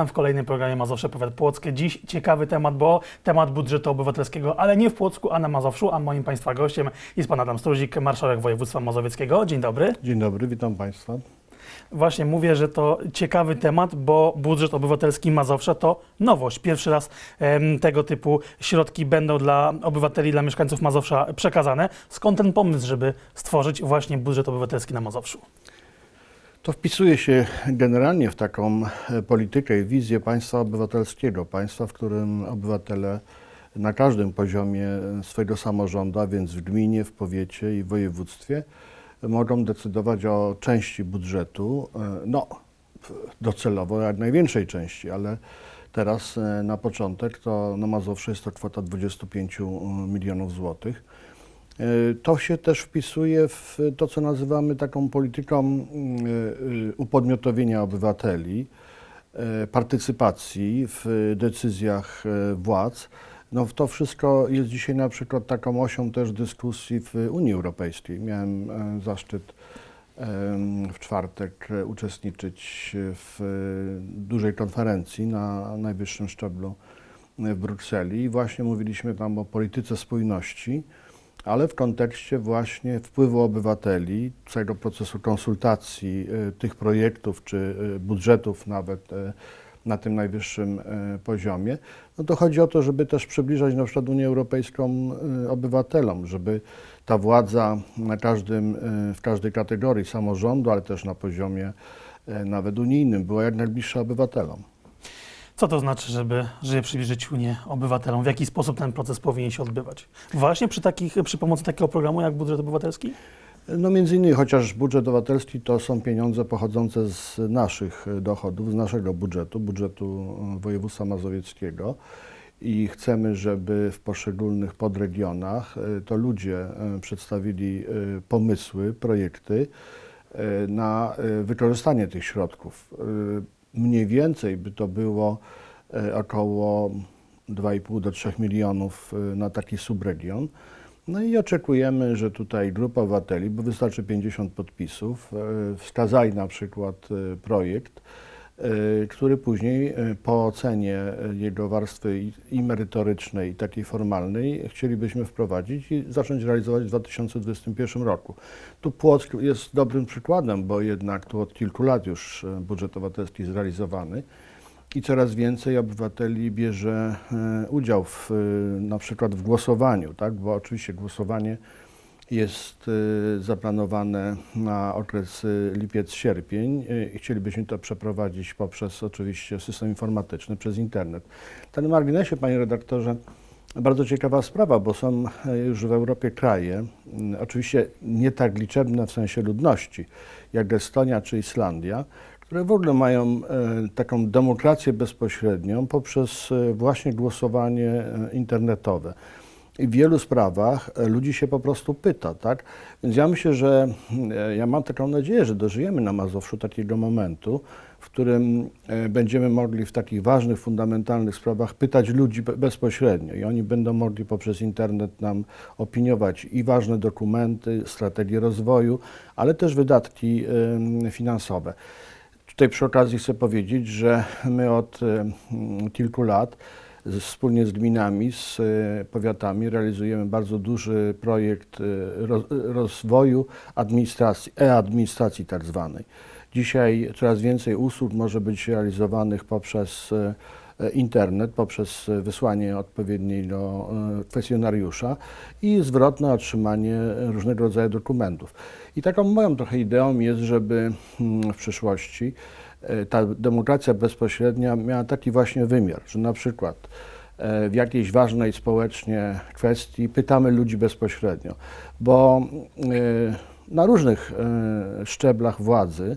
Witam w kolejnym programie Mazowsze Powiat Płockie. Dziś ciekawy temat, bo temat budżetu obywatelskiego, ale nie w Płocku, a na Mazowszu, a moim Państwa gościem jest Pan Adam Struzik, marszałek województwa mazowieckiego. Dzień dobry. Dzień dobry, witam Państwa. Właśnie mówię, że to ciekawy temat, bo budżet obywatelski Mazowsza to nowość. Pierwszy raz em, tego typu środki będą dla obywateli, dla mieszkańców Mazowsza przekazane. Skąd ten pomysł, żeby stworzyć właśnie budżet obywatelski na Mazowszu? To wpisuje się generalnie w taką e, politykę i wizję państwa obywatelskiego, państwa, w którym obywatele na każdym poziomie e, swojego samorządu, a więc w gminie, w powiecie i w województwie, mogą decydować o części budżetu, e, no docelowo jak największej części, ale teraz na początek to na Mazowszu jest to kwota 25 milionów złotych. E, To się też wpisuje w to, co nazywamy taką polityką mm, e, upodmiotowienia obywateli, e, partycypacji w decyzjach władz. No, to wszystko jest dzisiaj na przykład taką osią też dyskusji w Unii Europejskiej. Miałem zaszczyt w czwartek uczestniczyć w dużej konferencji na najwyższym szczeblu w Brukseli i właśnie mówiliśmy tam o polityce spójności ale w kontekście właśnie wpływu obywateli, całego procesu konsultacji y, tych projektów czy y, budżetów nawet y, na tym najwyższym poziomie, no to chodzi o to, żeby też przybliżać na przykład Unię Europejską obywatelom, żeby ta władza na każdym, w każdej kategorii samorządu, ale też na poziomie nawet unijnym była jak najbliższa obywatelom. Co to znaczy, żeby, żeby przybliżyć Unię obywatelom? W jaki sposób ten proces powinien się odbywać? Właśnie przy, takich, przy pomocy takiego programu jak budżet obywatelski? No między innymi, chociaż budżet obywatelski to są pieniądze pochodzące z naszych dochodów, z naszego budżetu, budżetu e, województwa mazowieckiego i chcemy, żeby w poszczególnych podregionach e, to ludzie e, przedstawili pomysły, projekty na wykorzystanie tych środków. Mniej więcej by to było e, około 2,5 do 3 milionów e, na taki subregion. No i oczekujemy, że tutaj grupa obywateli, bo wystarczy 50 podpisów, e, wskazali na przykład projekt, który później e, po ocenie e, jego warstwy i- merytorycznej, i takiej formalnej chcielibyśmy wprowadzić i zacząć realizować w 2021 roku. Tu Płock jest dobrym przykładem, bo jednak tu od kilku lat już budżet obywatelski jest realizowany i coraz więcej obywateli bierze udział w, na przykład w głosowaniu, tak? bo oczywiście głosowanie jest e, zaplanowane na okres e, lipiec-sierpień e, i chcielibyśmy to przeprowadzić poprzez oczywiście system informatyczny, przez internet. Ten marginesie, panie redaktorze, bardzo ciekawa sprawa, bo są już w Europie kraje, oczywiście nie tak liczebne w sensie ludności, jak Estonia czy Islandia, które w ogóle mają taką demokrację bezpośrednią poprzez właśnie głosowanie internetowe. I w wielu sprawach e, ludzi się po prostu pyta, tak? Więc ja myślę, że e, ja mam taką nadzieję, że dożyjemy na Mazowszu takiego momentu, w którym e, będziemy mogli w takich ważnych, fundamentalnych sprawach pytać ludzi be- bezpośrednio i oni będą mogli poprzez internet nam opiniować i ważne dokumenty, strategie rozwoju, ale też wydatki finansowe. Tutaj przy okazji chcę powiedzieć, że my od kilku lat wspólnie z gminami, z e, powiatami realizujemy bardzo duży projekt e, ro- rozwoju administracji, e-administracji tak zwanej. Dzisiaj coraz więcej usług może być realizowanych poprzez e, internet, poprzez wysłanie odpowiedniego kwestionariusza i zwrotne otrzymanie różnego rodzaju dokumentów. I taką moją trochę ideą jest, żeby mm, w przyszłości ta demokracja bezpośrednia miała taki właśnie wymiar, że na przykład e, w jakiejś ważnej społecznie kwestii pytamy ludzi bezpośrednio, bo e, na różnych e, szczeblach władzy,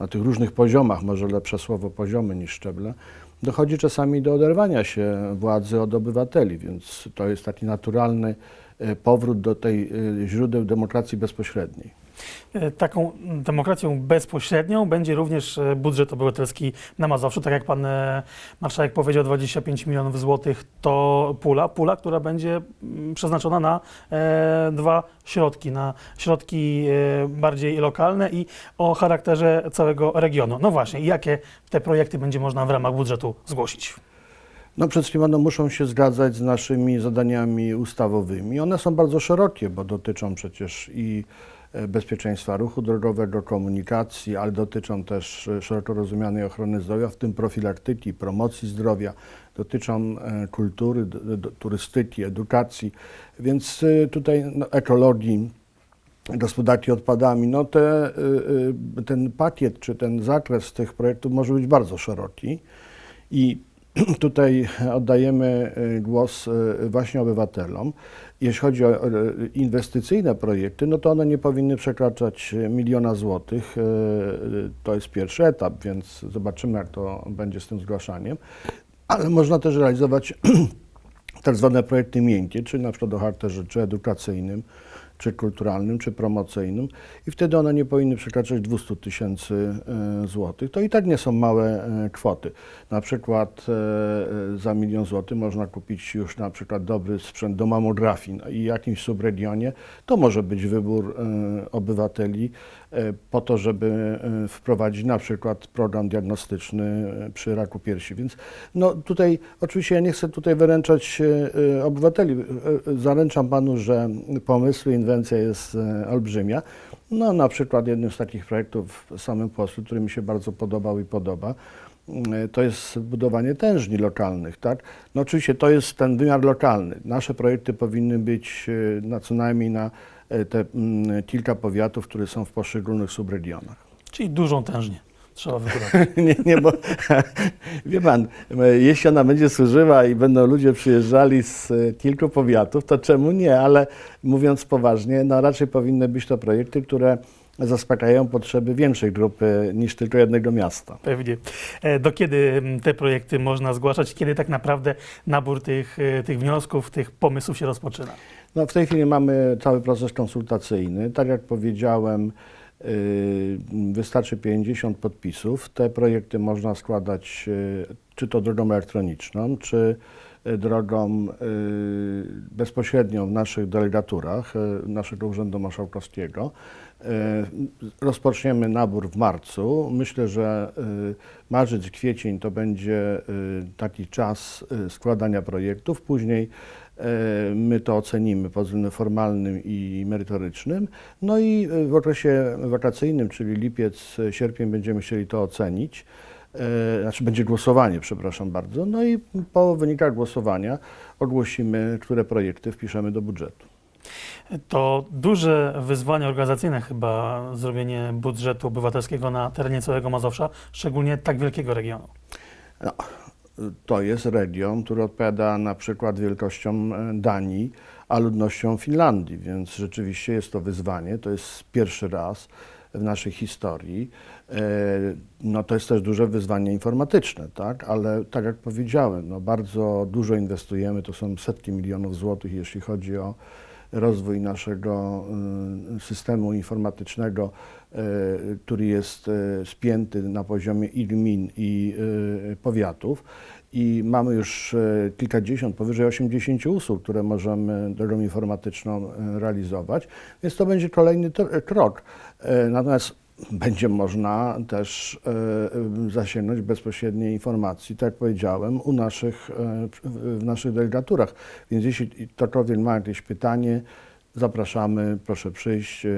na tych różnych poziomach, może lepsze słowo poziomy niż szczeble, dochodzi czasami do oderwania się władzy od obywateli, więc to jest taki naturalny e, powrót do tej e, źródeł demokracji bezpośredniej. E, Taką demokracją bezpośrednią będzie również e, budżet obywatelski na Mazowszu. Tak jak pan e, marszałek powiedział, 25 milionów złotych to pula, pula, która będzie mm, przeznaczona na dwa środki, na środki bardziej lokalne i o charakterze całego regionu. No właśnie, jakie te projekty będzie można w ramach budżetu zgłosić? No przede wszystkim one muszą się zgadzać z naszymi zadaniami ustawowymi. One są bardzo szerokie, bo dotyczą przecież i bezpieczeństwa ruchu drogowego, komunikacji, ale dotyczą też e, szeroko rozumianej ochrony zdrowia, w tym profilaktyki, promocji zdrowia, dotyczą e, kultury, turystyki, edukacji, więc e, tutaj no, ekologii, gospodarki odpadami, no te, ten pakiet czy ten zakres tych projektów może być bardzo szeroki i tutaj oddajemy y, głos y, właśnie obywatelom. Jeśli chodzi o inwestycyjne projekty, no to one nie powinny przekraczać miliona złotych. Y, To jest pierwszy etap, więc zobaczymy, jak to będzie z tym zgłaszaniem. Ale można też realizować tak zwane projekty miękkie, czyli na przykład o charakterze czy edukacyjnym, czy kulturalnym, czy promocyjnym i wtedy one nie powinny przekraczać 200 tysięcy e, złotych. To i tak nie są małe e, kwoty. Na przykład e, za milion złotych można kupić już na przykład dobry sprzęt do mamografii no i jakimś subregionie to może być wybór obywateli po to, żeby wprowadzić na przykład program diagnostyczny przy raku piersi. Więc no tutaj oczywiście ja nie chcę tutaj wyręczać obywateli. Zaręczam panu, że pomysły, inwencja jest e, olbrzymia. No na przykład jednym z takich projektów w samym Płocku, który mi się bardzo podobał i podoba, e, to jest budowanie tężni lokalnych, tak? No oczywiście to jest ten wymiar lokalny. Nasze projekty powinny być e, na co najmniej na te mm, kilka powiatów, które są w poszczególnych subregionach. Czyli dużą tężnię trzeba wybudować. nie, nie, bo wie pan, e, jeśli ona będzie służyła i będą ludzie przyjeżdżali z e, kilku powiatów, to czemu nie? Ale mówiąc poważnie, no raczej powinny być to projekty, które zaspokajają potrzeby większej grupy niż tylko jednego miasta. Pewnie. E, Do kiedy te projekty można zgłaszać? Kiedy tak naprawdę nabór tych, tych wniosków, tych pomysłów się rozpoczyna? No, w tej chwili mamy cały proces konsultacyjny. Tak jak powiedziałem, wystarczy 50 podpisów. Te projekty można składać yy, czy to drogą elektroniczną, czy yy, drogą yy, bezpośrednią w naszych delegaturach yy, naszego Urzędu Marszałkowskiego. Yy, Rozpoczniemy nabór w marcu. Myślę, że yy, marzec, kwiecień to będzie yy, taki czas yy, składania projektów. Później My to ocenimy pod względem formalnym i merytorycznym. No i e, w okresie wakacyjnym, czyli lipiec, e, sierpień, będziemy chcieli to ocenić. E, Znaczy będzie głosowanie, przepraszam bardzo. No i po wynikach głosowania ogłosimy, które projekty wpiszemy do budżetu. To duże wyzwanie organizacyjne chyba zrobienie budżetu obywatelskiego na terenie całego Mazowsza, szczególnie tak wielkiego regionu. No, to jest region, który odpowiada na przykład wielkością e, Danii, a ludnością Finlandii, więc rzeczywiście jest to wyzwanie. To jest pierwszy raz w naszej historii. E, No to jest też duże wyzwanie informatyczne, tak? ale tak jak powiedziałem, no bardzo dużo inwestujemy, to są setki milionów złotych, jeśli chodzi o rozwój naszego y, systemu informatycznego, y, który jest y, spięty na poziomie i gmin i powiatów. I mamy już kilkadziesiąt, powyżej 80 usług, które możemy drogą informatyczną realizować, więc to będzie kolejny krok. Natomiast będzie można też e, zasięgnąć bezpośredniej informacji, tak jak powiedziałem, u naszych, e, w- naszych delegaturach. Więc jeśli ktokolwiek ma jakieś pytanie, zapraszamy, proszę przyjść. e,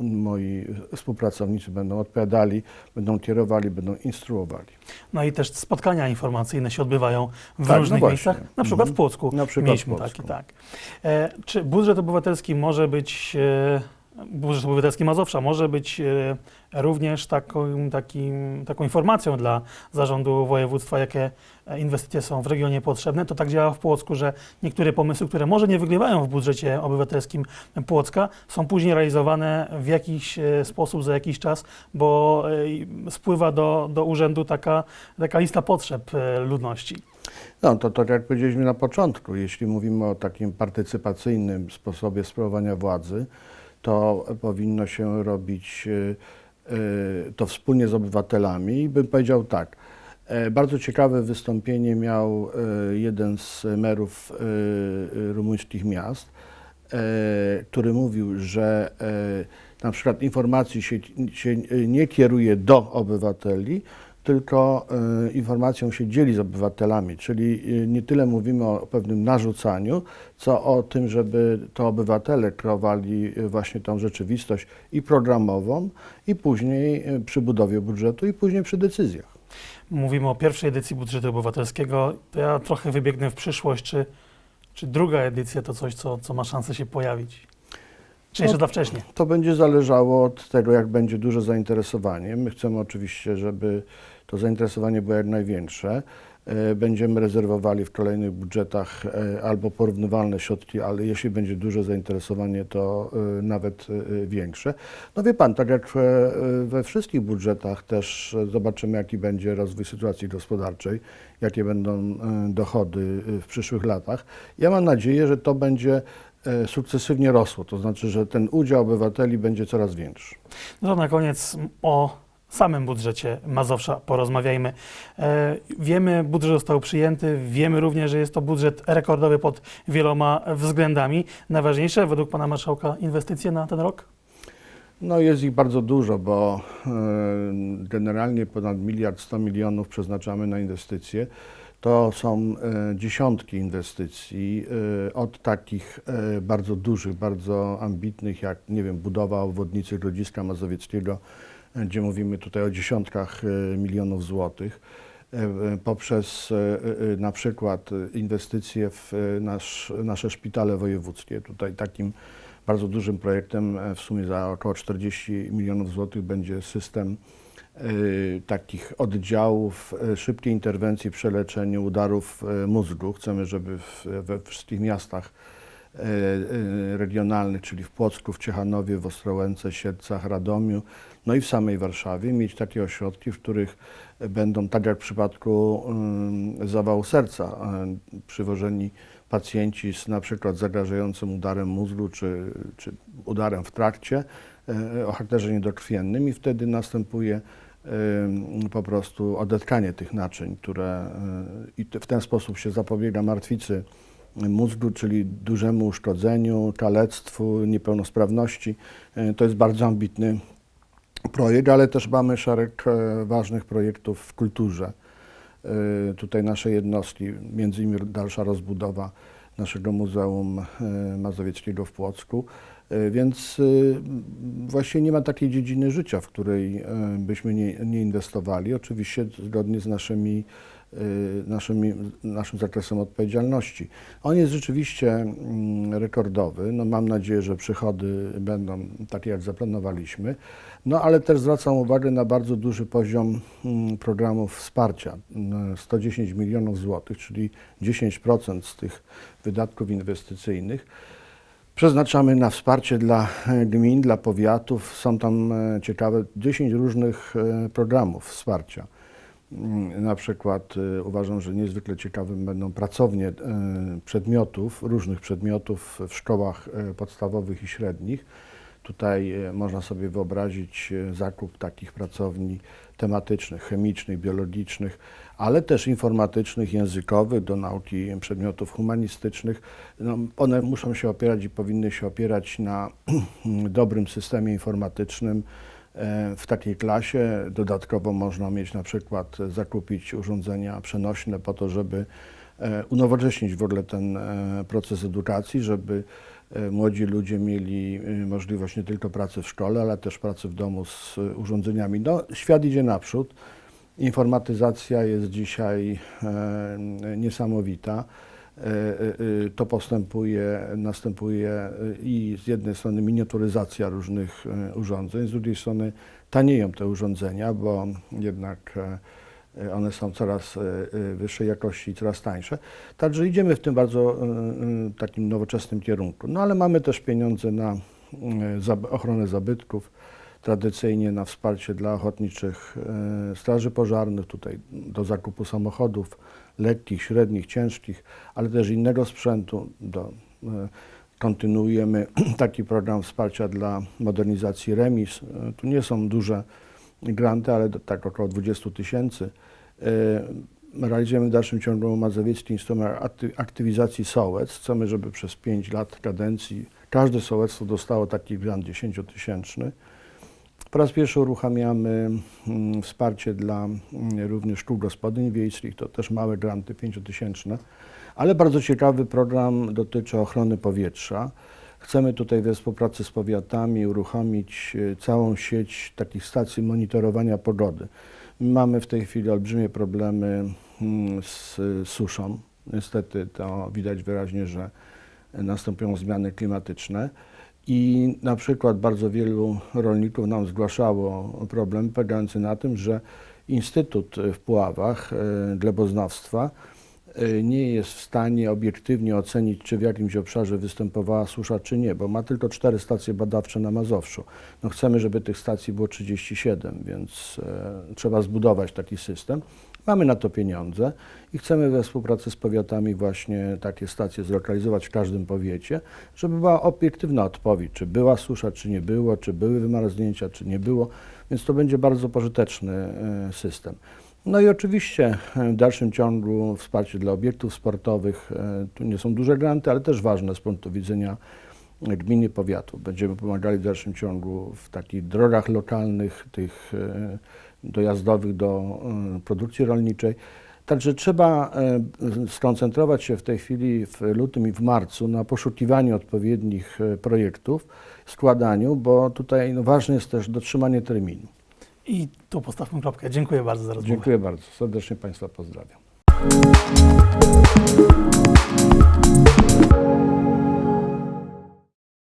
Moi współpracownicy będą odpowiadali, będą kierowali, będą instruowali. No i też spotkania informacyjne się odbywają w Tak, no różnych właśnie. miejscach, na przykład w Mhm. Płocku. Na przykład Mieliśmy w Płocku. taki, tak. E, czy budżet obywatelski może być, e, budżet obywatelski Mazowsza może być e, również taką, takim, taką informacją dla zarządu województwa, jakie e, inwestycje są w regionie potrzebne. To tak działa w Płocku, że niektóre pomysły, które może nie wygrywają w budżecie obywatelskim Płocka, są później realizowane w jakiś e, sposób za jakiś czas, bo spływa do, do urzędu taka, taka lista potrzeb ludności. No to tak jak powiedzieliśmy na początku, jeśli mówimy o takim partycypacyjnym sposobie sprawowania władzy, to powinno się robić e, e, to wspólnie z obywatelami. I bym powiedział tak, e, bardzo ciekawe wystąpienie miał jeden z merów rumuńskich miast, który mówił, że na przykład informacji się, się nie kieruje do obywateli, tylko e, informacją się dzieli z obywatelami, czyli e, nie tyle mówimy o pewnym narzucaniu, co o tym, żeby to obywatele kreowali e, właśnie tą rzeczywistość i programową, i później przy budowie budżetu, i później przy decyzjach. Mówimy o pierwszej edycji budżetu obywatelskiego. To ja trochę wybiegnę w przyszłość. Czy, czy druga edycja to coś, co, co ma szansę się pojawić? Czy jeszcze No, za wcześnie? To będzie zależało od tego, jak będzie duże zainteresowanie. My chcemy oczywiście, żeby to zainteresowanie było jak największe. E, Będziemy rezerwowali w kolejnych budżetach e, albo porównywalne środki, ale jeśli będzie duże zainteresowanie, to e, nawet większe. No wie Pan, tak jak we, wszystkich budżetach też zobaczymy, jaki będzie rozwój sytuacji gospodarczej, jakie będą dochody w przyszłych latach. Ja mam nadzieję, że to będzie sukcesywnie rosło, to znaczy, że ten udział obywateli będzie coraz większy. No to na koniec o samym budżecie Mazowsza porozmawiajmy. E, wiemy, budżet został przyjęty, wiemy również, że jest to budżet rekordowy pod wieloma względami. Najważniejsze według pana marszałka inwestycje na ten rok? No jest ich bardzo dużo, bo e, generalnie ponad miliard 100 milionów przeznaczamy na inwestycje. To są e, dziesiątki inwestycji, od takich bardzo dużych, bardzo ambitnych, jak nie wiem, budowa obwodnicy Grodziska Mazowieckiego, gdzie mówimy tutaj o dziesiątkach e, milionów złotych, e, e, poprzez na przykład inwestycje w nasz, nasze szpitale wojewódzkie. Tutaj takim bardzo dużym projektem, w sumie za około 40 milionów złotych będzie system takich oddziałów szybkiej interwencji przy leczeniu udarów mózgu. Chcemy, żeby we wszystkich miastach regionalnych, czyli w Płocku, w Ciechanowie, w Ostrołęce, Siedlcach, Radomiu, no i w samej Warszawie, mieć takie ośrodki, w których będą, tak jak w przypadku mm, zawału serca, e, przywożeni pacjenci z na przykład zagrażającym udarem mózgu czy, czy udarem w trakcie e, o charakterze niedokrwiennym i wtedy następuje e, po prostu odetkanie tych naczyń, które e, i w ten sposób się zapobiega martwicy mózgu, czyli dużemu uszkodzeniu, kalectwu, niepełnosprawności. E, To jest bardzo ambitny projekt, ale też mamy szereg e, ważnych projektów w kulturze. E, Tutaj nasze jednostki, między innymi dalsza rozbudowa naszego Muzeum Mazowieckiego w Płocku, więc e, właściwie nie ma takiej dziedziny życia, w której byśmy nie, nie inwestowali, oczywiście zgodnie z naszymi, e, naszymi, naszym zakresem odpowiedzialności. On jest rzeczywiście mm, rekordowy. No, mam nadzieję, że przychody będą takie, jak zaplanowaliśmy. No ale też zwracam uwagę na bardzo duży poziom mm, programów wsparcia. Mm, 110 milionów złotych, czyli 10% z tych wydatków inwestycyjnych przeznaczamy na wsparcie dla e, gmin, dla powiatów. Są tam e, ciekawe 10 różnych e, programów wsparcia. Mm, Na przykład e, uważam, że niezwykle ciekawym będą pracownie e, przedmiotów, różnych przedmiotów w szkołach e, podstawowych i średnich. Tutaj można sobie wyobrazić zakup takich pracowni tematycznych, chemicznych, biologicznych, ale też informatycznych, językowych, do nauki przedmiotów humanistycznych. No, one muszą się opierać i powinny się opierać na dobrym systemie informatycznym, w takiej klasie. Dodatkowo można mieć na przykład e, zakupić urządzenia przenośne po to, żeby e, unowocześnić w ogóle ten e, proces edukacji, żeby e, młodzi ludzie mieli e, możliwość nie tylko pracy w szkole, ale też pracy w domu z e, urządzeniami. No, świat idzie naprzód. Informatyzacja jest dzisiaj e, niesamowita. E, e, e, To postępuje, następuje i z jednej strony miniaturyzacja różnych urządzeń, z drugiej strony tanieją te urządzenia, bo jednak one są coraz wyższej jakości i coraz tańsze. Także idziemy w tym bardzo takim nowoczesnym kierunku. No ale mamy też pieniądze na ochronę zabytków, tradycyjnie na wsparcie dla ochotniczych e, straży pożarnych, tutaj do zakupu samochodów lekkich, średnich, ciężkich, ale też innego sprzętu, do e, kontynuujemy taki program wsparcia dla modernizacji remis. E, Tu nie są duże granty, ale tak około 20 tysięcy. Realizujemy w dalszym ciągu mazowiecki instrument akty- aktywizacji sołec. Chcemy, żeby przez 5 lat kadencji każde sołectwo dostało taki grant 10-tysięczny. Po raz pierwszy uruchamiamy mm, wsparcie dla mm, również szkół gospodyń wiejskich, to też małe granty 5-tysięczne, ale bardzo ciekawy program dotyczy ochrony powietrza. Chcemy tutaj we współpracy z powiatami uruchomić e, całą sieć takich stacji monitorowania pogody. Mamy w tej chwili olbrzymie problemy mm, z suszą. Niestety to widać wyraźnie, że następują zmiany klimatyczne. I na przykład bardzo wielu rolników nam zgłaszało problem polegający na tym, że Instytut w Puławach e, gleboznawstwa e, nie jest w stanie obiektywnie ocenić, czy w jakimś obszarze występowała susza, czy nie, bo ma tylko cztery stacje badawcze na Mazowszu. No chcemy, żeby tych stacji było 37, więc e, trzeba zbudować taki system. Mamy na to pieniądze i chcemy we współpracy z powiatami właśnie takie stacje zlokalizować w każdym powiecie, żeby była obiektywna odpowiedź, czy była susza, czy nie było, czy były wymarznięcia, czy nie było, więc to będzie bardzo pożyteczny e, system. No i oczywiście e, w dalszym ciągu wsparcie dla obiektów sportowych. E, Tu nie są duże granty, ale też ważne z punktu widzenia gminy powiatu. Będziemy pomagali w dalszym ciągu w takich drogach lokalnych, tych e, dojazdowych do e, produkcji rolniczej. Także trzeba e, skoncentrować się w tej chwili w lutym i w marcu na poszukiwaniu odpowiednich projektów, składaniu, bo tutaj no, ważne jest też dotrzymanie terminu. I tu postawmy kropkę. Dziękuję bardzo za rozmowę. Dziękuję bardzo. Serdecznie Państwa pozdrawiam.